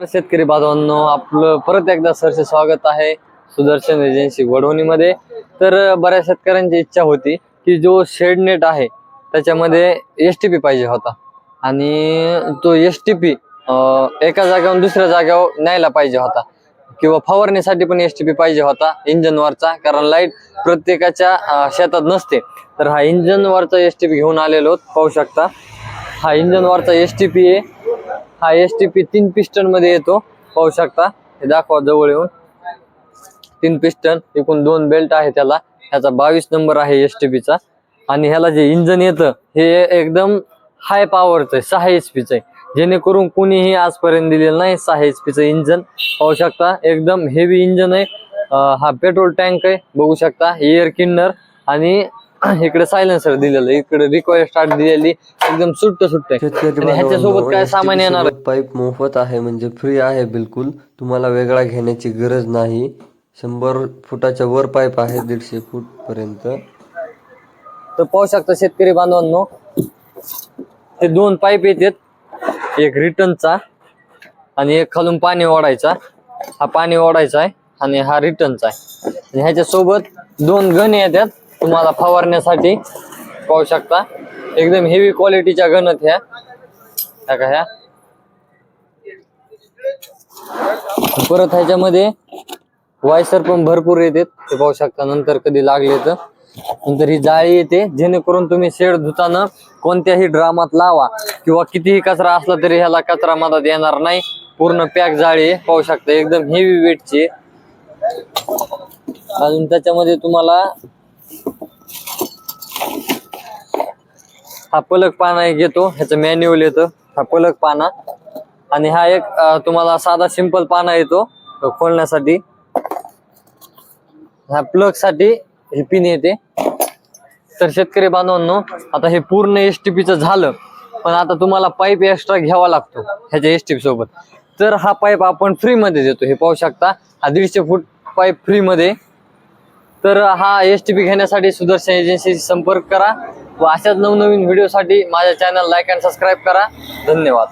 शेतकरी बांधवांनो आपलं परत एकदा सरचे स्वागत आहे सुदर्शन एजन्सी वडवणीमध्ये. तर बऱ्याच शेतकऱ्यांची इच्छा होती की जो शेड नेट आहे त्याच्यामध्ये एस टी पी पाहिजे होता. आणि तो एस टी पी एका जागेवर दुसऱ्या जागेवर न्यायला पाहिजे होता. किंवा फवारणीसाठी पण एस टी पी पाहिजे होता इंजनवरचा कारण लाइट प्रत्येकाच्या शेतात नसते. तर हा इंजनवरचा एस टी पी घेऊन आलेलो पाहू शकता. हा इंजनवरचा एस टी पी आहे. हा एस टी पी तीन पिस्टनमध्ये येतो पाहू शकता. हे दाखवा जवळ येऊन. तीन पिस्टन एकूण दोन बेल्ट आहे त्याला. ह्याचा बावीस नंबर आहे एस टी चा. आणि ह्याला जे इंजन येतं हे एकदम हाय पॉवरचं आहे सहा एच पीचं आहे. जेणेकरून कुणीही आजपर्यंत दिलेलं नाही सहा एच पीचं इंजन पाहू शकता एकदम हेवी इंजन आहे. हा पेट्रोल टँक आहे. बघू शकता एअर किन्नर आणि इकडे सायलेन्सर दिलेलं. इकडे रिकॉईल स्टार्ट दिलेली एकदम सुट्ट सुट्ट ह्याच्यासोबत काय सामान येणार? पाईप मोफत आहे म्हणजे फ्री आहे बिलकुल. तुम्हाला वेगळा घेण्याची गरज नाही. शंभर फुटाच्या वर पाईप आहे दीडशे फूट पर्यंत. तर पाहू शकता शेतकरी बांधवांनो हे दोन पाईप येतात. एक रिटर्नचा आणि एक खालून पाणी ओढायचा. हा पाणी ओढायचा आहे आणि हा रिटर्नचा आहे. ह्याच्या सोबत दोन गण येतात. तुम्हाला फवारण्यासाठी पाहू शकता. एकदम हेवी क्वालिटीच्या गणत ह्या. का ह्या? परत ह्याच्यामध्ये वायसर पण भरपूर येतात ते पाहू शकता नंतर कधी लागले तर. नंतर ही जाळी येते. जेणेकरून तुम्ही शेड धुताना कोणत्याही ड्रामात लावा किंवा कितीही कचरा असला तरी ह्याला कचरा मधात येणार नाही. पूर्ण पॅक जाळी पाहू शकता. एकदम हेवी वेटची अजून त्याच्यामध्ये तुम्हाला हा पलक पाना एक येतो ह्याचं मॅन्युअल येतं. हा पलक पाना. आणि हा एक तुम्हाला साधा सिंपल पाना येतो खोलण्यासाठी. ह्या प्लगसाठी हे पिन येते. तर शेतकरी बांधवांनो आता हे पूर्ण एस टी पीचं झालं पण आता तुम्हाला पाईप एक्स्ट्रा घ्यावा लागतो ह्याच्या एस टी सोबत. तर हा पाईप आपण फ्री मध्ये देतो हे पाहू शकता. हा दीडशे फूट पाईप फ्री मध्ये. तर हा एस टी पी घेण्यासाठी सुदर्शन एजन्सीशी संपर्क करा. व अशाच नवनवीन व्हिडिओसाठी माझ्या चॅनल लाईक अँड सबस्क्राईब करा. धन्यवाद.